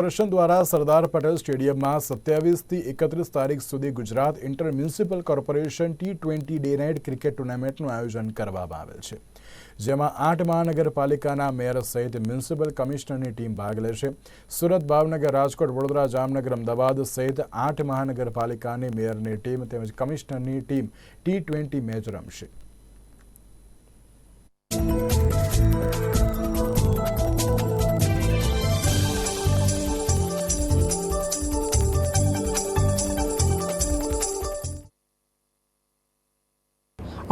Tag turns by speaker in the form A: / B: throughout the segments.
A: Corporation દ્વારા સરદાર પટેલ સ્ટેડિયમમાં સત્યાવીસથી એકત્રીસ તારીખ સુધી Gujarat inter municipal corporation T twenty day night cricket ટુર્નામેન્ટનું આયોજન કરવામાં આવેલ છે, જેમાં આઠ મહાનગરપાલિકાના મેયર સહિત મ્યુનિસિપલ કમિશનરની ટીમ ભાગ લેશે. સુરત, ભાવનગર, રાજકોટ, વડોદરા, જામનગર, અમદાવાદ સહિત આઠ મહાનગરપાલિકાની મેયરની ટીમ તેમજ કમિશનરની ટીમ ટી ટ્વેન્ટી મેચ રમશે.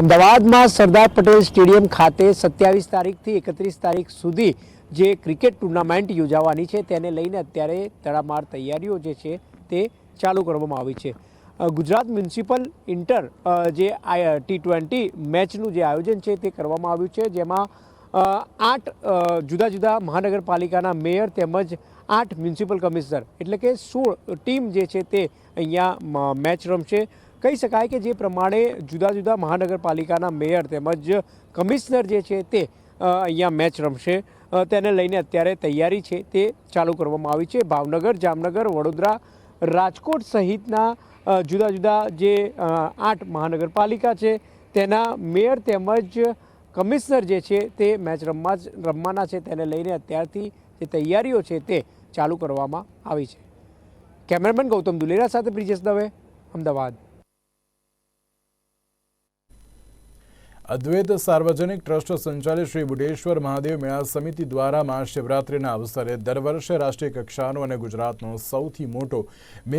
B: અમદાવાદમાં સરદાર પટેલ સ્ટેડિયમ ખાતે સત્યાવીસ તારીખથી એકત્રીસ તારીખ સુધી જે ક્રિકેટ ટુર્નામેન્ટ યોજાવાની છે, તેને લઈને અત્યારે તડામાર તૈયારીઓ જે છે તે ચાલુ કરવામાં આવી છે. ગુજરાત મ્યુનિસિપલ ઇન્ટર જે ટી ટ્વેન્ટી મેચનું જે આયોજન છે તે કરવામાં આવ્યું છે, જેમાં આઠ જુદા જુદા મહાનગરપાલિકાના મેયર તેમજ આઠ મ્યુનિસિપલ કમિશનર એટલે કે સોળ ટીમ જે છે તે અહીંયા મેચ રમશે. કહી શકાય કે જે પ્રમાણે જુદા જુદા મહાનગરપાલિકાના મેયર તેમજ કમિશનર જે છે તે અહીંયા મેચ રમશે. તેને લઈને અત્યારે તૈયારી છે તે ચાલુ કરવામાં આવી છે. ભાવનગર, જામનગર, વડોદરા, રાજકોટ સહિતના જુદા જુદા જે આઠ મહાનગરપાલિકા છે તેના મેયર તેમજ કમિશનર જે છે તે મેચ રમવા રમવાના છે તેને લઈને અત્યારથી જે તૈયારીઓ છે તે ચાલુ કરવામાં આવી છે. કેમેરામેન ગૌતમ દુલેરા સાથે બ્રિજેશ દવે, અમદાવાદ.
A: અદ્વૈત સાર્વજનિક ટ્રસ્ટ સંચાલિત શ્રી બુઢેશ્વર મહાદેવ મેળા સમિતિ દ્વારા મહાશિવરાત્રિના અવસરે દર વર્ષે રાષ્ટ્રીય કક્ષાનો અને ગુજરાતનો સૌથી મોટો મે